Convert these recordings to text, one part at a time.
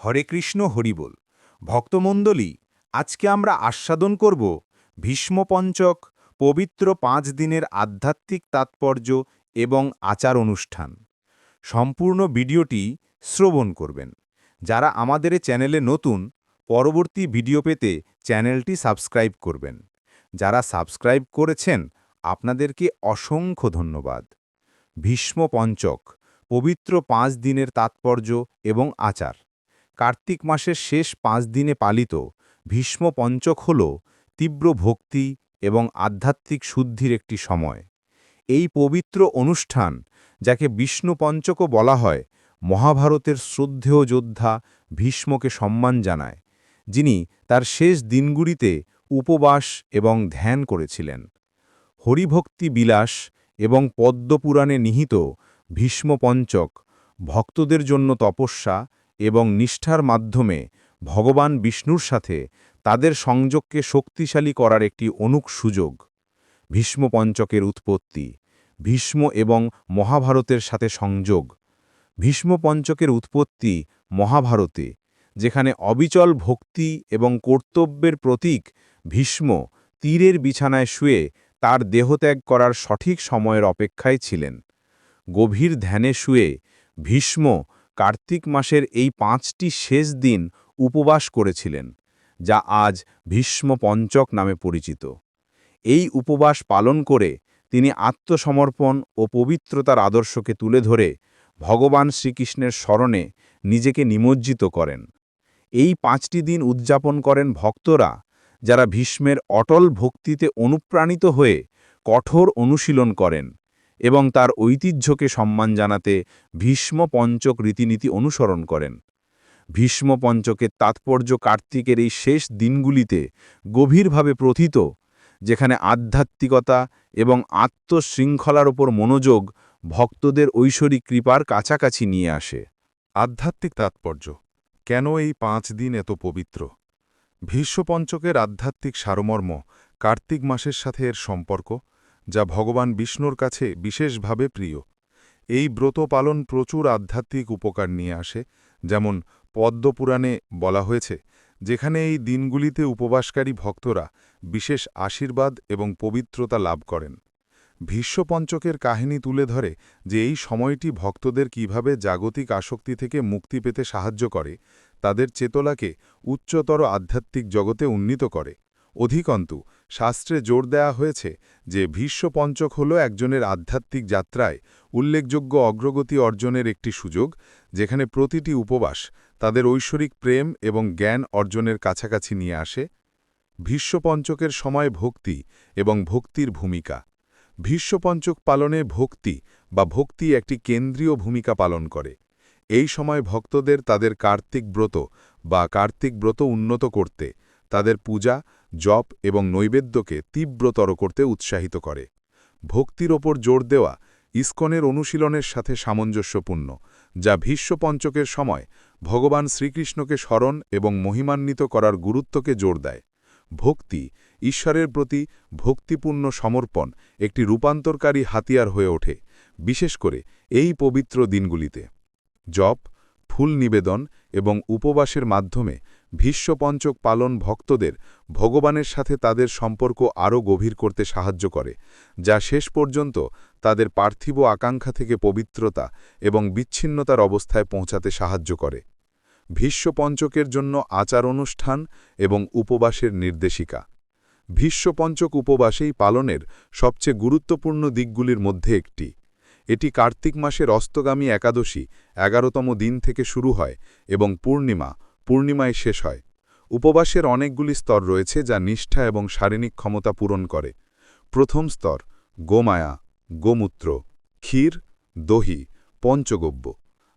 হরে কৃষ্ণ হরিবোল ভক্তমণ্ডলী, আজকে আমরা আস্বাদন করব ভীষ্মপঞ্চক পবিত্র পাঁচ দিনের আধ্যাত্মিক তাৎপর্য এবং আচার অনুষ্ঠান। সম্পূর্ণ ভিডিওটি শ্রবণ করবেন। যারা আমাদের চ্যানেলে নতুন, পরবর্তী ভিডিও পেতে চ্যানেলটি সাবস্ক্রাইব করবেন। যারা সাবস্ক্রাইব করেছেন, আপনাদেরকে অসংখ্য ধন্যবাদ। ভীষ্ম পঞ্চক পবিত্র পাঁচ দিনের তাৎপর্য এবং আচার। কার্তিক মাসের শেষ পাঁচ দিনে পালিত, ভীষ্ম পঞ্চক হল তীব্র ভক্তি এবং আধ্যাত্মিক শুদ্ধির একটি সময়। এই পবিত্র অনুষ্ঠান, যাকে বিষ্ণু পঞ্চকও বলা হয়, মহাভারতের শ্রদ্ধেয় যোদ্ধা ভীষ্মকে সম্মান জানায়, যিনি তার শেষ দিনগুলিতে উপবাস এবং ধ্যান করেছিলেন। হরিভক্তি বিলাস এবং পদ্মপুরাণে নিহিত ভীষ্ম পঞ্চক ভক্তদের জন্য তপস্যা এবং নিষ্ঠার মাধ্যমে ভগবান বিষ্ণুর সাথে তাদের সংযোগকে শক্তিশালী করার একটি অনুক সুযোগ। ভীষ্ম পঞ্চকের উৎপত্তি, ভীষ্ম এবং মহাভারতের সাথে সংযোগ। ভীষ্ম পঞ্চকের উৎপত্তি মহাভারতে, যেখানে অবিচল ভক্তি এবং কর্তব্যের প্রতীক ভীষ্ম তীরের বিছানায় শুয়ে তার দেহত্যাগ করার সঠিক সময়ের অপেক্ষায় ছিলেন। গভীর ধ্যানে শুয়ে ভীষ্ম কার্তিক মাসের এই পাঁচটি শেষ দিন উপবাস করেছিলেন, যা আজ ভীষ্ম পঞ্চক নামে পরিচিত। এই উপবাস পালন করে তিনি আত্মসমর্পণ ও পবিত্রতার আদর্শকে তুলে ধরে ভগবান শ্রীকৃষ্ণের স্মরণে নিজেকে নিমজ্জিত করেন। এই পাঁচটি দিন উদযাপন করেন ভক্তরা, যারা ভীষ্মের অটল ভক্তিতে অনুপ্রাণিত হয়ে কঠোর অনুশীলন করেন। এবং তার ঐতিহ্যকে সম্মান জানাতে ভীষ্ম পঞ্চক রীতিনীতি অনুসরণ করেন। ভীষ্ম পঞ্চকের তাৎপর্য কার্তিকের এই শেষ দিনগুলিতে গভীরভাবে প্রথিত, যেখানে আধ্যাত্মিকতা এবং আত্মশৃঙ্খলার ওপর মনোযোগ ভক্তদের ঐশ্বরিক কৃপার কাছাকাছি নিয়ে আসে। আধ্যাত্মিক তাৎপর্য, কেন এই পাঁচ দিন এত পবিত্র? ভীষ্মপঞ্চকের আধ্যাত্মিক সারমর্ম কার্তিক মাসের সাথে এর সম্পর্ক? যা ভগবান বিষ্ণুর কাছে বিশেষভাবে প্রিয়। এই ব্রত পালন প্রচুর আধ্যাত্মিক উপকার নিয়ে আসে, যেমন পদ্মপুরাণে বলা হয়েছে, যেখানে এই দিনগুলিতে উপবাসকারী ভক্তরা বিশেষ আশীর্বাদ এবং পবিত্রতা লাভ করেন। ভীষ্মপঞ্চকের কাহিনী তুলে ধরে যে এই সময়টি ভক্তদের কীভাবে জাগতিক আসক্তি থেকে মুক্তি পেতে সাহায্য করে, তাদের চেতলাকে উচ্চতর আধ্যাত্মিক জগতে উন্নীত করে। অধিকন্তু শাস্ত্রে জোর দেয়া হয়েছে যে ভীষ্মপঞ্চক হল একজনের আধ্যাত্মিক যাত্রায় উল্লেখযোগ্য অগ্রগতি অর্জনের একটি সুযোগ, যেখানে প্রতিটি উপবাস তাদের ঐশ্বরিক প্রেম এবং জ্ঞান অর্জনের কাছাকাছি নিয়ে আসে, ভীষ্মপঞ্চকের সময় ভক্তি এবং ভক্তির ভূমিকা। ভীষ্মপঞ্চক পালনে ভক্তি বা ভক্তি একটি কেন্দ্রীয় ভূমিকা পালন করে। এই সময় ভক্তদের তাদের কার্তিক ব্রত বা কার্তিক ব্রত উন্নত করতে, তাদের পূজা জপ এবং নৈবেদ্যকে তীব্রতর করতে উৎসাহিত করে। ভক্তির ওপর জোর দেওয়া ইস্কনের অনুশীলনের সাথে সামঞ্জস্যপূর্ণ, যা ভীষ্মপঞ্চকের সময় ভগবান শ্রীকৃষ্ণকে স্মরণ এবং মহিমান্বিত করার গুরুত্বকে জোর দেয়। ভক্তি ঈশ্বরের প্রতি ভক্তিপূর্ণ সমর্পণ একটি রূপান্তরকারী হাতিয়ার হয়ে ওঠে, বিশেষ করে এই পবিত্র দিনগুলিতে। জপ, ফুল নিবেদন এবং উপবাসের মাধ্যমে ভীষ্মপঞ্চক পালন ভক্তদের ভগবানের সাথে তাদের সম্পর্ক আরও গভীর করতে সাহায্য করে, যা শেষ পর্যন্ত তাদের পার্থিব আকাঙ্ক্ষা থেকে পবিত্রতা এবং বিচ্ছিন্নতার অবস্থায় পৌঁছাতে সাহায্য করে। ভীষ্মপঞ্চকের জন্য আচার অনুষ্ঠান এবং উপবাসের নির্দেশিকা। ভীষ্মপঞ্চক উপবাসেই পালনের সবচেয়ে গুরুত্বপূর্ণ দিকগুলির মধ্যে একটি। এটি কার্তিক মাসের অস্তগামী একাদশী, এগারোতম দিন থেকে শুরু হয় এবং পূর্ণিমা পূর্ণিমায় শেষ হয়। উপবাসের অনেকগুলি স্তর রয়েছে যা নিষ্ঠা এবং শারীরিক ক্ষমতা পূরণ করে। প্রথম স্তর, গোমায়া, গোমূত্র, ক্ষীর, দহি, পঞ্চগব্য।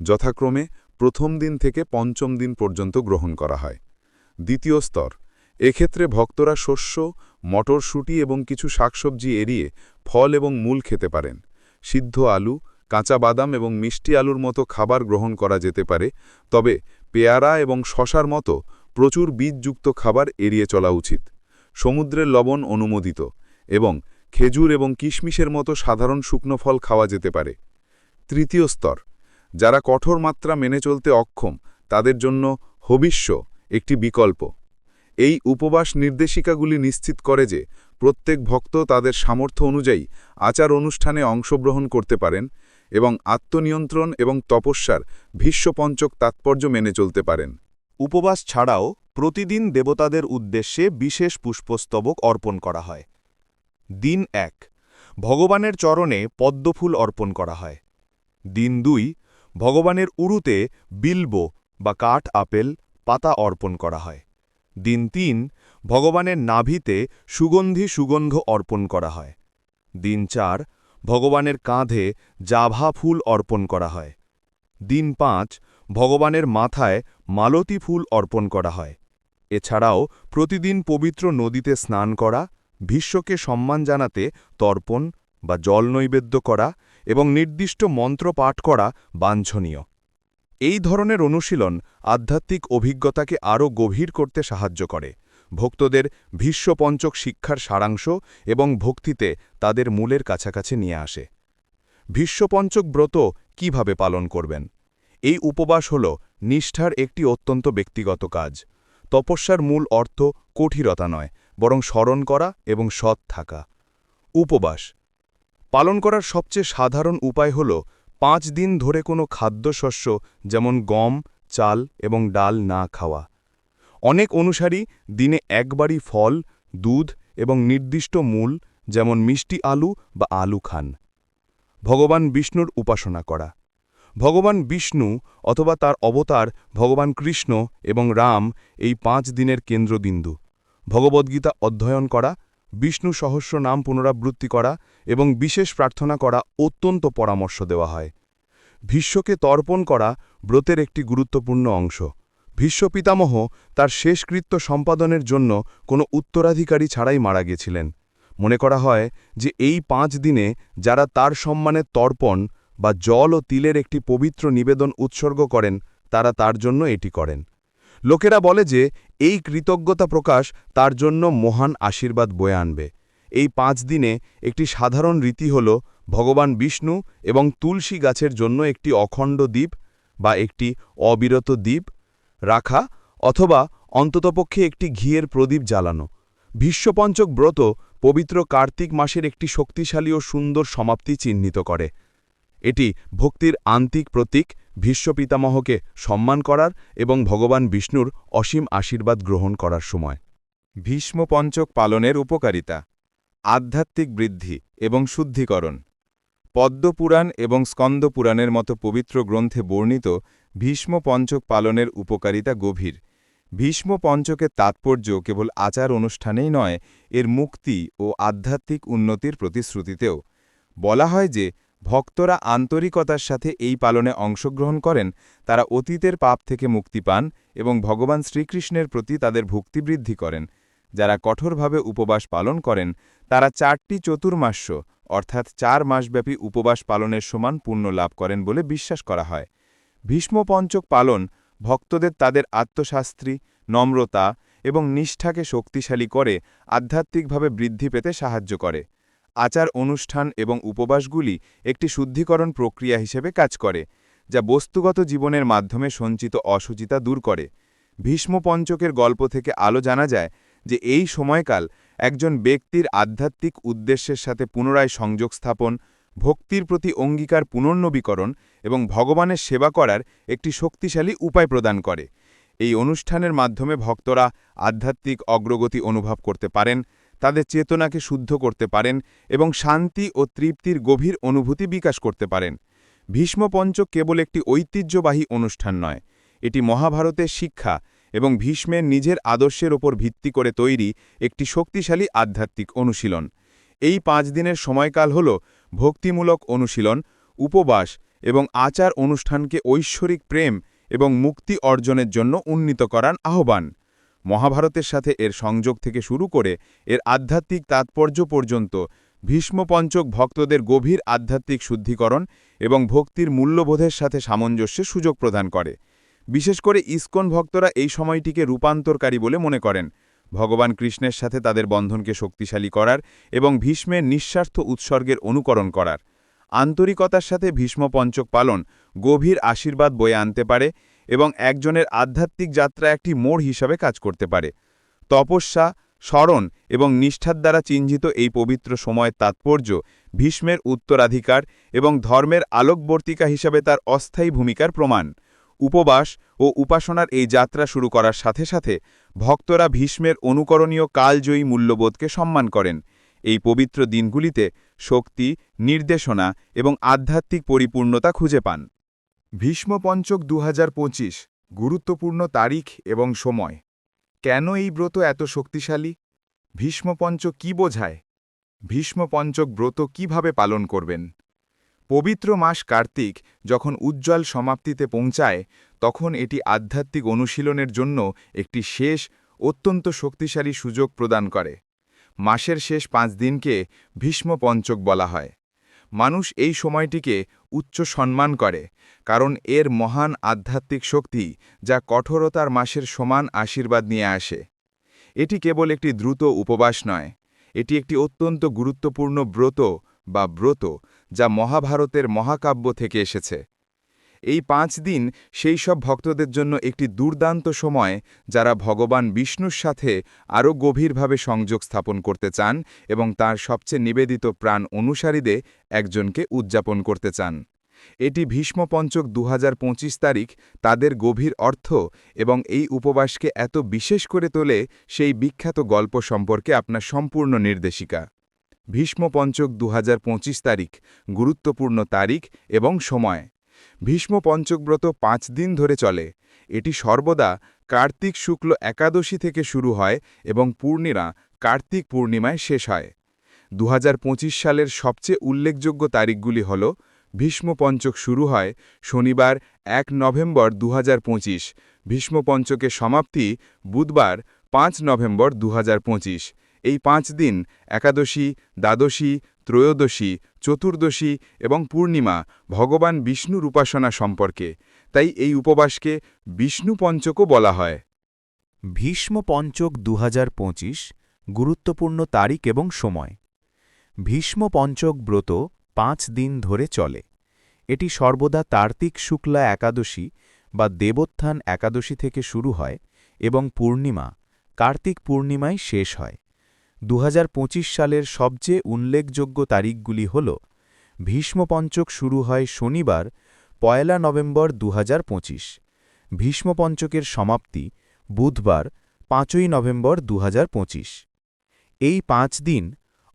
যথাক্রমে প্রথম দিন থেকে পঞ্চম দিন পর্যন্ত গ্রহণ করা হয়। দ্বিতীয় স্তর, এক্ষেত্রে ভক্তরা শস্য, মটরশুঁটি এবং কিছু শাকসবজি এড়িয়ে ফল এবং মূল খেতে পারেন। সিদ্ধ আলু, কাঁচা বাদাম এবং মিষ্টি আলুর মতো খাবার গ্রহণ করা যেতে পারে, তবে পেয়ারা এবং শশার মতো প্রচুর বীজযুক্ত খাবার এড়িয়ে চলা উচিত। সমুদ্রের লবণ অনুমোদিত এবং খেজুর এবং কিশমিশের মতো সাধারণ শুকনো ফল খাওয়া যেতে পারে। তৃতীয় স্তর, যারা কঠোর মাত্রা মেনে চলতে অক্ষম, তাদের জন্য হবিষ্য একটি বিকল্প। এই উপবাস নির্দেশিকাগুলি নিশ্চিত করে যে প্রত্যেক ভক্ত তাদের সামর্থ্য অনুযায়ী আচার অনুষ্ঠানে অংশগ্রহণ করতে পারেন এবং আত্মনিয়ন্ত্রণ এবং তপস্যার ভীষ্মপঞ্চক তাৎপর্য মেনে চলতে পারেন। উপবাস ছাড়াও প্রতিদিন দেবতাদের উদ্দেশ্যে বিশেষ পুষ্পস্তবক অর্পণ করা হয়। দিন এক, ভগবানের চরণে পদ্মফুল অর্পণ করা হয়। দিন দুই, ভগবানের উরুতে বিল্ব বা কাঠ, আপেল, পাতা অর্পণ করা হয়। দিন তিন, ভগবানের নাভিতে সুগন্ধি সুগন্ধ অর্পণ করা হয়। দিন চার ভগবানের কাঁধে জাভা ফুল অর্পণ করা হয়। দিন পাঁচ, ভগবানের মাথায় মালতী ফুল অর্পণ করা হয়। এছাড়াও প্রতিদিন পবিত্র নদীতে স্নান করা, ভীষ্মকে সম্মান জানাতে তর্পণ বা জল নৈবেদ্য করা এবং নির্দিষ্ট মন্ত্র পাঠ করা বাঞ্ছনীয়। এই ধরনের অনুশীলন আধ্যাত্মিক অভিজ্ঞতাকে আরও গভীর করতে সাহায্য করে। ভক্তদের ভীষ্মপঞ্চক শিক্ষার সারাংশ এবং ভক্তিতে তাদের মূলের কাছাকাছি নিয়ে আসে। ভীষ্মপঞ্চক ব্রত কীভাবে পালন করবেন? এই উপবাস হল নিষ্ঠার একটি অত্যন্ত ব্যক্তিগত কাজ। তপস্যার মূল অর্থ কঠিরতা নয়, বরং স্মরণ করা এবং সৎ থাকা। উপবাস। পালন করার সবচেয়ে সাধারণ উপায় হল পাঁচ দিন ধরে কোনো খাদ্যশস্য যেমন গম, চাল এবং ডাল না খাওয়া। অনেক অনুসারী দিনে একবারই ফল, দুধ এবং নির্দিষ্ট মূল, যেমন মিষ্টি আলু বা আলু খান। ভগবান বিষ্ণুর উপাসনা করা। ভগবান বিষ্ণু অথবা তার অবতার ভগবান কৃষ্ণ এবং রাম এই পাঁচ দিনের কেন্দ্রবিন্দু। ভগবদ্গীতা অধ্যয়ন করা, বিষ্ণু সহস্র নাম পুনরাবৃত্তি করা এবং বিশেষ প্রার্থনা করা অত্যন্ত পরামর্শ দেওয়া হয়। ভীষ্মকে তর্পণ করা ব্রতের একটি গুরুত্বপূর্ণ অংশ। ভীষ্ম পিতামহ তার শেষকৃত্য সম্পাদনের জন্য কোনো উত্তরাধিকারী ছাড়াই মারা গেছিলেন। মনে করা হয় যে এই পাঁচ দিনে যারা তার সম্মানে তর্পণ বা জল ও তিলের একটি পবিত্র নিবেদন উৎসর্গ করেন, তারা তার জন্য এটি করেন। লোকেরা বলে যে এই কৃতজ্ঞতা প্রকাশ তার জন্য মহান আশীর্বাদ বয়ে আনবে। এই পাঁচ দিনে একটি সাধারণ রীতি হল ভগবান বিষ্ণু এবং তুলসী গাছের জন্য একটি অখণ্ড দ্বীপ বা একটি অবিরত দ্বীপ রাখা অথবা অন্ততপক্ষে একটি ঘিয়ের প্রদীপ জ্বালানো। ভীষ্মপঞ্চক ব্রত পবিত্র কার্তিক মাসের একটি শক্তিশালী ও সুন্দর সমাপ্তি চিহ্নিত করে। এটি ভক্তির আন্তিক প্রতীক ভীষ্ম পিতামহকে সম্মান করার এবং ভগবান বিষ্ণুর অসীম আশীর্বাদ গ্রহণ করার সময়। ভীষ্মপঞ্চক পালনের উপকারিতা। আধ্যাত্মিক বৃদ্ধি এবং শুদ্ধিকরণ। পদ্মপুরাণ এবং স্কন্দপুরাণের মতো পবিত্র গ্রন্থে বর্ণিত ভীষ্ম পঞ্চক পালনের উপকারিতা গভীর। ভীষ্ম পঞ্চকের তাৎপর্য কেবল আচার অনুষ্ঠানেই নয়, এর মুক্তি ও আধ্যাত্মিক উন্নতির প্রতিশ্রুতিতেও। বলা হয় যে, ভক্তরা আন্তরিকতার সাথে এই পালনে অংশগ্রহণ করেন, তারা অতীতের পাপ থেকে মুক্তি পান এবং ভগবান শ্রীকৃষ্ণের প্রতি তাদের ভক্তি বৃদ্ধি করেন। যারা কঠোরভাবে উপবাস পালন করেন, তারা চারটি চতুর্মাস্য, অর্থাৎ চার মাসব্যাপী উপবাস পালনের সমান পুণ্য লাভ করেন বলে বিশ্বাস করা হয়। ভীষ্মপঞ্চক পালন ভক্তদের তাদের আত্মশাস্ত্রী, নম্রতা এবং নিষ্ঠাকে শক্তিশালী করে, আধ্যাত্মিকভাবে বৃদ্ধি পেতে সাহায্য করে। আচার অনুষ্ঠান এবং উপবাসগুলি একটি শুদ্ধিকরণ প্রক্রিয়া হিসেবে কাজ করে, যা বস্তুগত জীবনের মাধ্যমে সঞ্চিত অসুচিতা দূর করে। ভীষ্মপঞ্চকের গল্প থেকে আলো জানা যায় যে এই সময়কাল একজন ব্যক্তির আধ্যাত্মিক উদ্দেশ্যের সাথে পুনরায় সংযোগ স্থাপন, ভক্তির প্রতি অঙ্গীকার পুনর্নবীকরণ এবং ভগবানের সেবা করার একটি শক্তিশালী উপায় প্রদান করে। এই অনুষ্ঠানের মাধ্যমে ভক্তরা আধ্যাত্মিক অগ্রগতি অনুভব করতে পারেন, তাদের চেতনাকে শুদ্ধ করতে পারেন এবং শান্তি ও তৃপ্তির গভীর অনুভূতি বিকাশ করতে পারেন। ভীষ্মপঞ্চ কেবল একটি ঐতিহ্যবাহী অনুষ্ঠান নয়, এটি মহাভারতের শিক্ষা এবং ভীষ্মের নিজের আদর্শের ওপর ভিত্তি করে তৈরি একটি শক্তিশালী আধ্যাত্মিক অনুশীলন। এই পাঁচ দিনের সময়কাল হল ভক্তিমূলক অনুশীলন, উপবাস এবং আচার অনুষ্ঠানকে ঐশ্বরিক প্রেম এবং মুক্তি অর্জনের জন্য উন্নীত করার আহ্বান। মহাভারতের সাথে এর সংযোগ থেকে শুরু করে এর আধ্যাত্মিক তাৎপর্য পর্যন্ত ভীষ্মপঞ্চক ভক্তদের গভীর আধ্যাত্মিক শুদ্ধিকরণ এবং ভক্তির মূল্যবোধের সাথে সামঞ্জস্যের সুযোগ প্রদান করে। বিশেষ করে ইস্কন ভক্তরা এই সময়টিকে রূপান্তরকারী বলে মনে করেন। ভগবান কৃষ্ণের সাথে তাদের বন্ধনকে শক্তিশালী করার এবং ভীষ্মের নিঃস্বার্থ উৎসর্গের অনুকরণ করার। আন্তরিকতার সাথে ভীষ্ম পঞ্চক পালন গভীর আশীর্বাদ বয়ে আনতে পারে এবং একজনের আধ্যাত্মিক যাত্রা একটি মোড় হিসাবে কাজ করতে পারে। তপস্যা, স্মরণ এবং নিষ্ঠার দ্বারা চিহ্নিত এই পবিত্র সময়ের তাৎপর্য ভীষ্মের উত্তরাধিকার এবং ধর্মের আলোকবর্তিকা হিসাবে তার অস্থায়ী ভূমিকার প্রমাণ। উপবাস ও উপাসনার এই যাত্রা শুরু করার সাথে সাথে ভক্তরা ভীষ্মের অনুকরণীয় কালজয়ী মূল্যবোধকে সম্মান করেন। এই পবিত্র দিনগুলিতে শক্তি, নির্দেশনা এবং আধ্যাত্মিক পরিপূর্ণতা খুঁজে পান। ভীষ্মপঞ্চক দু হাজার পঁচিশ, গুরুত্বপূর্ণ তারিখ এবং সময়। কেন এই ব্রত এত শক্তিশালী? ভীষ্মপঞ্চক কি বোঝায়? ভীষ্মপঞ্চক ব্রত কীভাবে পালন করবেন? পবিত্র মাস কার্তিক যখন উজ্জ্বল সমাপ্তিতে পৌঁছায়, তখন এটি আধ্যাত্মিক অনুশীলনের জন্য একটি শেষ, অত্যন্ত শক্তিশালী সুযোগ প্রদান করে। মাসের শেষ পাঁচ দিনকে ভীষ্মপঞ্চক বলা হয়। মানুষ এই সময়টিকে উচ্চ সম্মান করে, কারণ এর মহান আধ্যাত্মিক শক্তি যা কঠোরতার মাসের সমান আশীর্বাদ নিয়ে আসে। এটি কেবল একটি দ্রুত উপবাস নয়, এটি একটি অত্যন্ত গুরুত্বপূর্ণ ব্রত বা ব্রত যা মহাভারতের মহাকাব্য থেকে এসেছে। এই পাঁচ দিন সেই সব ভক্তদের জন্য একটি দুর্দান্ত সময় যারা ভগবান বিষ্ণুর সাথে আরও গভীরভাবে সংযোগ স্থাপন করতে চান এবং তার সবচেয়ে নিবেদিত প্রাণ অনুসারীদের একজনকে উদযাপন করতে চান। এটি ভীষ্মপঞ্চক দু হাজার পঁচিশ তারিখ তাদের গভীর অর্থ এবং এই উপবাসকে এত বিশেষ করে তোলে সেই বিখ্যাত গল্প সম্পর্কে আপনার সম্পূর্ণ নির্দেশিকা। ভীষ্মপঞ্চক দু হাজার পঁচিশ তারিখ, গুরুত্বপূর্ণ তারিখ এবং সময়। ভীষ্ম পঞ্চকব্রত পাঁচ দিন ধরে চলে। এটি সর্বদা কার্তিক শুক্ল একাদশী থেকে শুরু হয় এবং পূর্ণিমা কার্তিক পূর্ণিমায় শেষ হয়। দু হাজার পঁচিশ সালের সবচেয়ে উল্লেখযোগ্য তারিখগুলি হল ভীষ্মপঞ্চক শুরু হয় শনিবার এক নভেম্বর দু হাজার পঁচিশ ভীষ্মপঞ্চকের সমাপ্তি বুধবার পাঁচ নভেম্বর দু হাজার পঁচিশ। এই পাঁচ দিন একাদশী, দ্বাদশী, ত্রয়োদশী, চতুর্দশী এবং পূর্ণিমা ভগবান বিষ্ণুর উপাসনা সম্পর্কে। তাই এই উপবাসকে বিষ্ণু পঞ্চকও বলা হয়। ভীষ্ম পঞ্চক দু গুরুত্বপূর্ণ তারিখ এবং সময়। ভীষ্ম পঞ্চক ব্রত পাঁচ দিন ধরে চলে। এটি সর্বদা তার্তিক শুক্লা একাদশী বা দেবোত্থান একাদশী থেকে শুরু হয় এবং পূর্ণিমা কার্তিক পূর্ণিমায় শেষ হয়। দু হাজার পঁচিশ সালের সবচেয়ে উল্লেখযোগ্য তারিখগুলি হল, ভীষ্মপঞ্চক শুরু হয় শনিবার, পয়লা নভেম্বর দুহাজার পঁচিশ, ভীষ্মপঞ্চকের সমাপ্তি বুধবার, পাঁচই নভেম্বর দুহাজার পঁচিশ। এই পাঁচ দিন,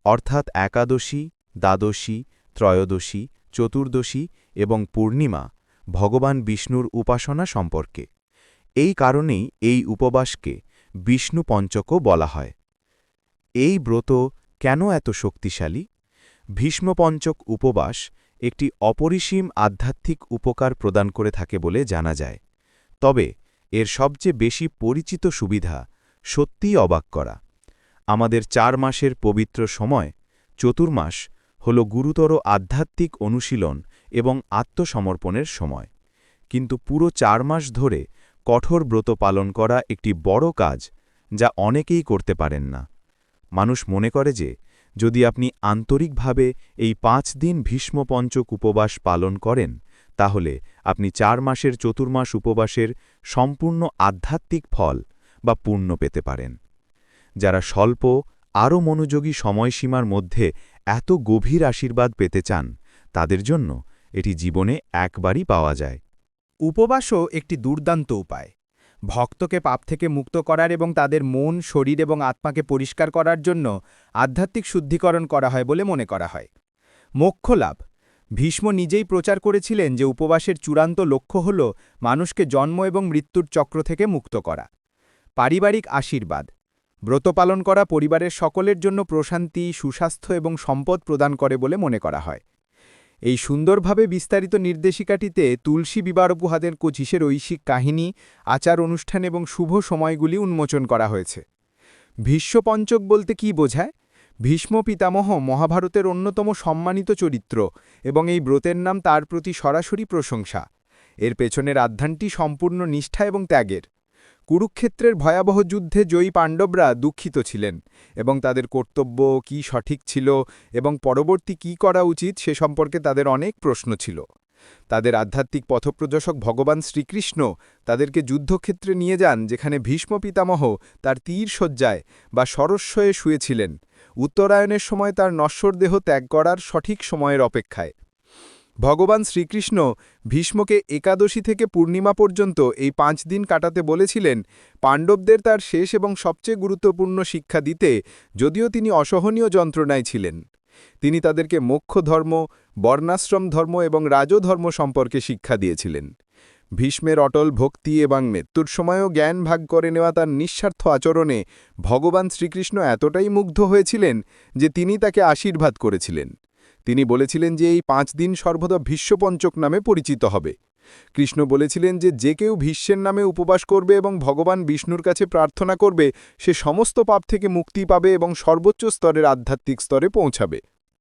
অর্থাৎ একাদশী, দ্বাদশী, ত্রয়োদশী, চতুর্দশী এবং পূর্ণিমা, ভগবান বিষ্ণুর উপাসনা সম্পর্কে। এই কারণেই এই উপবাসকে বিষ্ণু পঞ্চকও বলা হয়। এই ব্রত কেন এত শক্তিশালী? ভীষ্মপঞ্চক উপবাস একটি অপরিসীম আধ্যাত্মিক উপকার প্রদান করে থাকে বলে জানা যায়। তবে এর সবচেয়ে বেশি পরিচিত সুবিধা সত্যিই অবাক করা। আমাদের চার মাসের পবিত্র সময় চতুর্মাস হল গুরুতর আধ্যাত্মিক অনুশীলন এবং আত্মসমর্পণের সময়। কিন্তু পুরো চার মাস ধরে কঠোর ব্রত পালন করা একটি বড় কাজ যা অনেকেই করতে পারেন না। মানুষ মনে করে যে, যদি আপনি আন্তরিকভাবে এই পাঁচ দিন ভীষ্মপঞ্চক উপবাস পালন করেন, তাহলে আপনি চার মাসের চতুর্মাস উপবাসের সম্পূর্ণ আধ্যাত্মিক ফল বা পূর্ণ পেতে পারেন। যারা স্বল্প, আরও মনোযোগী সময়সীমার মধ্যে এত গভীর আশীর্বাদ পেতে চান, তাদের জন্য এটি জীবনে একবারই পাওয়া যায়। উপবাসও একটি দুর্দান্ত উপায়। ভক্তকে পাপ থেকে মুক্ত করার এবং তাদের মন, শরীর এবং আত্মাকে পরিষ্কার করার জন্য আধ্যাত্মিক শুদ্ধিকরণ করা হয় বলে মনে করা হয়। মোক্ষ লাভ। ভীষ্ম নিজেই প্রচার করেছিলেন যে উপবাসের চূড়ান্ত লক্ষ্য হল মানুষকে জন্ম এবং মৃত্যুর চক্র থেকে মুক্ত করা। পারিবারিক আশীর্বাদ। ব্রত পালন করা পরিবারের সকলের জন্য প্রশান্তি, সুস্বাস্থ্য এবং সম্পদ প্রদান করে বলে মনে করা হয়। এই সুন্দরভাবে বিস্তারিত নির্দেশিকাটিতে তুলসী বিবারপুহাদের কোচিসের ঐশিক কাহিনী, আচার অনুষ্ঠান এবং শুভ সময়গুলি উন্মোচন করা হয়েছে। ভীষ্মপঞ্চক বলতে কি বোঝায়? ভীষ্ম পিতামহ মহাভারতের অন্যতম সম্মানিত চরিত্র এবং এই ব্রতের নাম তার প্রতি সরাসরি প্রশংসা। এর পেছনের আধ্যানটি সম্পূর্ণ নিষ্ঠা এবং ত্যাগের। কুরুক্ষেত্রের ভয়াবহ যুদ্ধে জয়ী পাণ্ডবরা দুঃখিত ছিলেন এবং তাদের কর্তব্য কি সঠিক ছিল এবং পরবর্তী কি করা উচিত সে সম্পর্কে তাদের অনেক প্রশ্ন ছিল। তাদের আধ্যাত্মিক পথপ্রদর্শক ভগবান শ্রীকৃষ্ণ তাদেরকে যুদ্ধক্ষেত্রে নিয়ে যান যেখানে ভীষ্ম পিতামহ তার তীর সজ্জায় বা সরস্বয়ে শুয়েছিলেন। উত্তরায়ণের সময় তার নশ্বর দেহ ত্যাগ করার সঠিক সময়ের অপেক্ষায়। ভগবান শ্রীকৃষ্ণ ভীষ্মকে একাদশী থেকে পূর্ণিমা পর্যন্ত এই পাঁচ দিন কাটাতে বলেছিলেন, পাণ্ডবদের তার শেষ এবং সবচেয়ে গুরুত্বপূর্ণ শিক্ষা দিতে যদিও তিনি অসহনীয় যন্ত্রণায় ছিলেন। তিনি তাদেরকে মোক্ষ ধর্ম, বর্ণাশ্রম ধর্ম এবং রাজধর্ম সম্পর্কে শিক্ষা দিয়েছিলেন। ভীষ্মের অটল ভক্তি এবং মৃত্যুর সময়ও জ্ঞান ভাগ করে নেওয়া তার নিঃস্বার্থ আচরণে ভগবান শ্রীকৃষ্ণ এতটাই মুগ্ধ হয়েছিলেন যে তিনি তাকে আশীর্বাদ করেছিলেন। তিনি বলেছিলেন যে এই পাঁচ দিন সর্বদা ভীষ্মপঞ্চক নামে পরিচিত হবে। কৃষ্ণ বলেছিলেন যে যে কেউ ভীষ্মের নামে উপবাস করবে এবং ভগবান বিষ্ণুর কাছে প্রার্থনা করবে, সে সমস্ত পাপ থেকে মুক্তি পাবে এবং সর্বোচ্চ স্তরের আধ্যাত্মিক স্তরে পৌঁছাবে।